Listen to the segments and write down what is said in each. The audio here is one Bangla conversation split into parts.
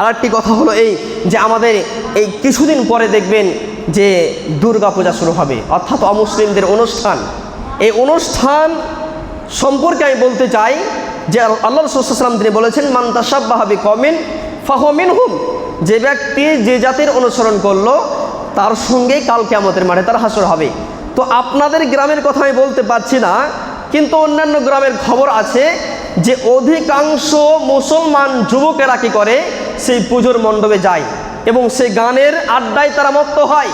আর একটি কথা হলো এই যে আমাদের এই কিছুদিন পরে দেখবেন যে দুর্গা পূজা শুরু হবে, অর্থাৎ অমুসলিমদের অনুষ্ঠান। এই অনুষ্ঠান সম্পর্কে আমি বলতে চাই যে আল্লাহ রসুলাম তিনি বলেছেন মান্তাসাব্বাহাবি কমিন ফাহমিন হুম যে ব্যক্তি যে জাতির অনুসরণ করল, তার সঙ্গে কাল কেমতের মাঠে তার হাসর হবে। তো আপনাদের গ্রামের কথা আমি বলতে পারছি না, কিন্তু অন্যান্য গ্রামের খবর আছে যে অধিকাংশ মুসলমান যুবকেরা কি করে সেই পুজোর মণ্ডপে যায় এবং সেই গানের আড্ডায় তারা মত্ত হয়।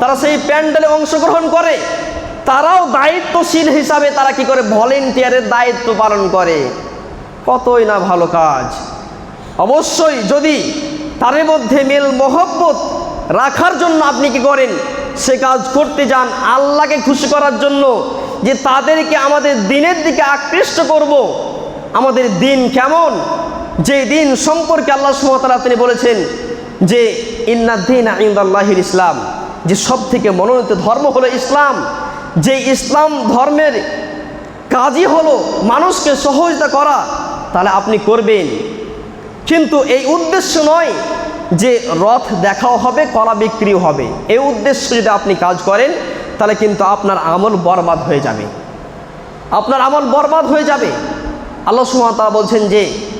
তারা সেই প্যান্ডেলে অংশগ্রহণ করে। তারাও দায়িত্বশীল হিসাবে তারা কি করে? ভলেন্টিয়ারের দায়িত্ব পালন করে। কতই না ভালো কাজ। অবশ্যই যদি তার মধ্যে মেল মহব্বত রাখার জন্য আপনি কি করেন? সে কাজ করতে যান আল্লাহকে খুশি করার জন্য যে তাদেরকে আমাদের দিনের দিকে আকৃষ্ট করব। আমাদের দিন কেমন? যে দিন সম্পর্কে আল্লাহ সুমতলা তিনি বলেছেন যে ইন্নাদ্দিন আইন্দাল্লাহির ইসলাম যে সব থেকে মনোনীত ধর্ম হলো ইসলাম। যে ইসলাম ধর্মের কাজই হলো মানুষকে সহযোগিতা করা, তাহলে আপনি করবেন। কিন্তু এই উদ্দেশ্য নয় যে রথ দেখাও হবে, কলা বিক্রিও হবে। এই উদ্দেশ্য যদি আপনি কাজ করেন, তাহলে কিন্তু আপনার আমল বরবাদ হয়ে যাবে। আপনার আমল বরবাদ হয়ে যাবে। আল্লাহ সুমতা বলছেন যে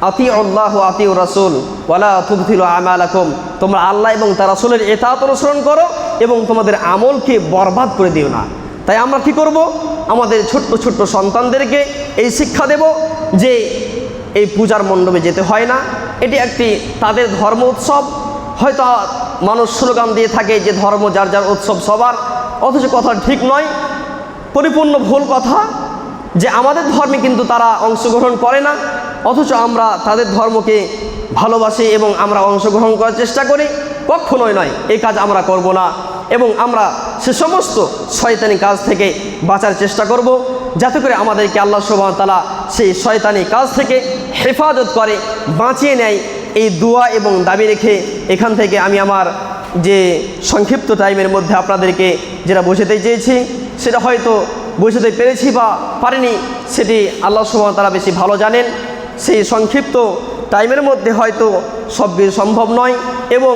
আতি আল্লাহ আতি রাসুল, ওয়ালা তুবথিল আমালাকুম। তোমরা আল্লাহ এবং তার রাসুলের এতাত অনুসরণ করো এবং তোমাদের আমলকে বরবাদ করে দিও না। তাই আমরা কি করব? আমাদের ছোট্ট ছোট্ট সন্তানদেরকে এই শিক্ষা দেব যে এই পূজার মণ্ডপে যেতে হয় না। এটি একটি তাদের ধর্ম উৎসব। হয়তো মানুষ স্লোগান দিয়ে থাকে যে ধর্ম যার যার উৎসব সবার। অথচ কথা ঠিক নয়। পরিপূর্ণ ভুল কথা যে আমাদের ধর্মে কিন্তু তারা অংশগ্রহণ করে না। অথচ আমরা তাদের ধর্মকে ভালোবাসি এবং আমরা অংশগ্রহণ করার চেষ্টা করি, কখনোই নয়, এই কাজ আমরা করব না। এবং আমরা সে সমস্ত শয়তানি কাজ থেকে বাঁচার চেষ্টা করব, যাতে করে আমাদেরকে আল্লাহ তালা সেই শয়তানি কাজ থেকে হেফাজত করে, বাঁচিয়ে নেয়। এই দোয়া এবং দাবি রেখে এখান থেকে আমি আমার যে সংক্ষিপ্ত টাইমের মধ্যে আপনাদেরকে যেটা বোঝাতে চেয়েছি, সেটা হয়তো বোঝাতে পেরেছি বা পারিনি, সেটি আল্লাহ তারা বেশি ভালো জানেন। সেই সংক্ষিপ্ত টাইমের মধ্যে হয়তো সব কিছু সম্ভব নয় এবং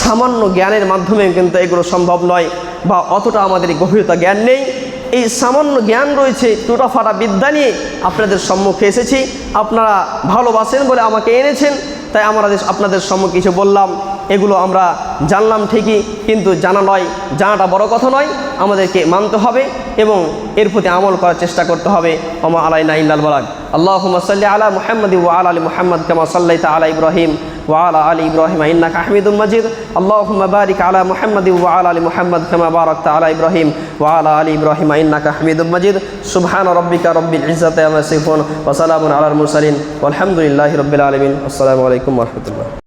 সামান্য জ্ঞানের মাধ্যমে কিন্তু এগুলো সম্ভব নয় বা অতটা আমাদের গভীরতা জ্ঞান নেই। এই সামান্য জ্ঞান রয়েছে, টুটাফাটা বিদ্যা নিয়ে আপনাদের সম্মুখে এসেছি। আপনারা ভালোবাসেন বলে আমাকে এনেছেন, তাই আমরা আপনাদের সম্মুখে কিছু বললাম, এগুলো আমরা জানলাম ঠিকই, কিন্তু জানা নয়, জানাটা বড় কথা নয়, আমাদেরকে মানতে হবে এবং এর প্রতি আমল করার চেষ্টা করতে হবে। ওমা আলাইনা ইল্লাল বালাক আল্লাহুম্মা সাল্লি আলা মুহাম্মদ ওয়া আলী আলি মুহাম্মদ কামা সাল্লাইতা আলা ইব্রাহিম ওয়া আলা আলি ইব্রাহিম ইন্নাকা হামিদুম মাজিদ। আল্লাহ বারিক আলা মুহাম্মদ ওয়া আলী মোহাম্মদ মুহাম্মদ কামা বারাকতা আলা ইব্রাহিম ওয়া আলা আলি ইব্রাহিম ইন্নাকা হামিদুম মজিদ। সুবহান রব্বিকা রব্বিল ইজ্জাতি আম্মা ইয়াসিফুন। ওয়া সালামুন আলাল মুরসালিন। ওয়ালহামদুলিল্লাহি রাব্বিল আলামিন। আসসালামু আলাইকুম ওয়া রাহমাতুল্লাহ।